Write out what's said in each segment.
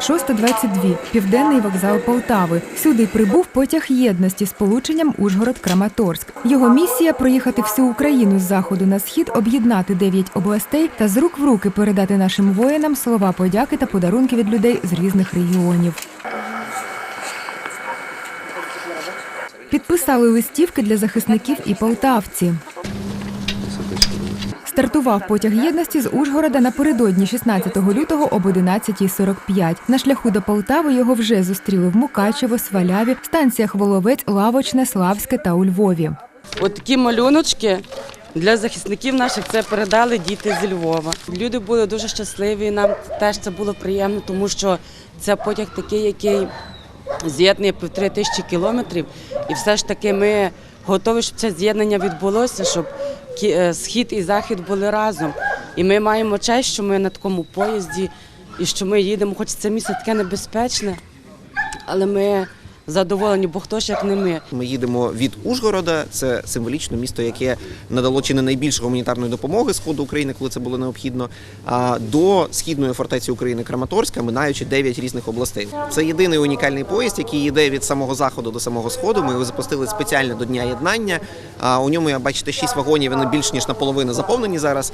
Шоста 22. Південний вокзал Полтави. Сюди прибув потяг єдності з полученням Ужгород-Краматорськ. Його місія проїхати всю Україну з заходу на схід, об'єднати дев'ять областей та з рук в руки передати нашим воїнам слова подяки та подарунки від людей з різних регіонів. Підписали листівки для захисників і полтавці. Стартував потяг єдності з Ужгорода напередодні 16 лютого об 11.45. На шляху до Полтави його вже зустріли в Мукачево, Сваляві, станціях Воловець, Лавочне, Славське та у Львові. От такі малюночки для захисників наших це передали діти зі Львова. Люди були дуже щасливі. Нам теж це було приємно, тому що це потяг такий, який з'єднує півтори тисячі кілометрів. І все ж таки ми готові, щоб це з'єднання відбулося, щоб е, схід і захід були разом. І ми маємо честь, що ми на такому поїзді і що ми їдемо, хоч це місце таке небезпечне, але ми задоволені, бо хто ж як не ми. Ми їдемо від Ужгорода, це символічне місто, яке надало чи не найбільше гуманітарної допомоги сходу України, коли це було необхідно. До східної фортеці України Краматорська, минаючи 9 різних областей. Це єдиний унікальний поїзд, який йде від самого заходу до самого сходу. Ми його запустили спеціально до Дня єднання. У ньому, як бачите, 6 вагонів. Вони більш ніж наполовину заповнені зараз.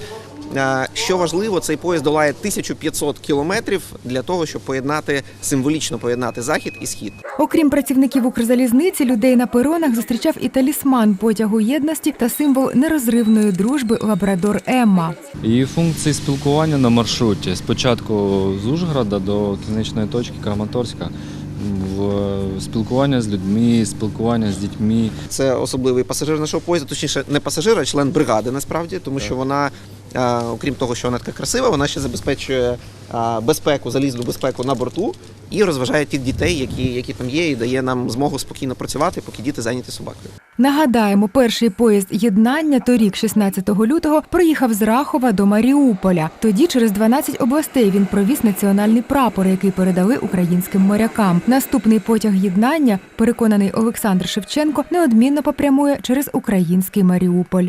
Що важливо, цей поїзд долає 1500 кілометрів для того, щоб поєднати символічно поєднати захід і схід. Окрім працівників Укрзалізниці, людей на перонах зустрічав і талісман потягу єдності та символ нерозривної дружби Лабрадор Емма. Її функції спілкування на маршруті спочатку з Ужгорода до кінечної точки Краматорська. В спілкування з людьми, спілкування з дітьми. Це особливий пасажир нашого поїзду, точніше, не пасажир, а член бригади насправді, тому що вона, окрім того, що вона така красива, вона ще забезпечує безпеку, залізну безпеку на борту і розважає тих дітей, які, які там є, і дає нам змогу спокійно працювати, поки діти зайняті собакою. Нагадаємо, перший поїзд єднання торік, 16 лютого, проїхав з Рахова до Маріуполя. Тоді через 12 областей він провіз національний прапор, який передали українським морякам. Наступний потяг єднання, переконаний Олександр Шевченко, неодмінно попрямує через український Маріуполь.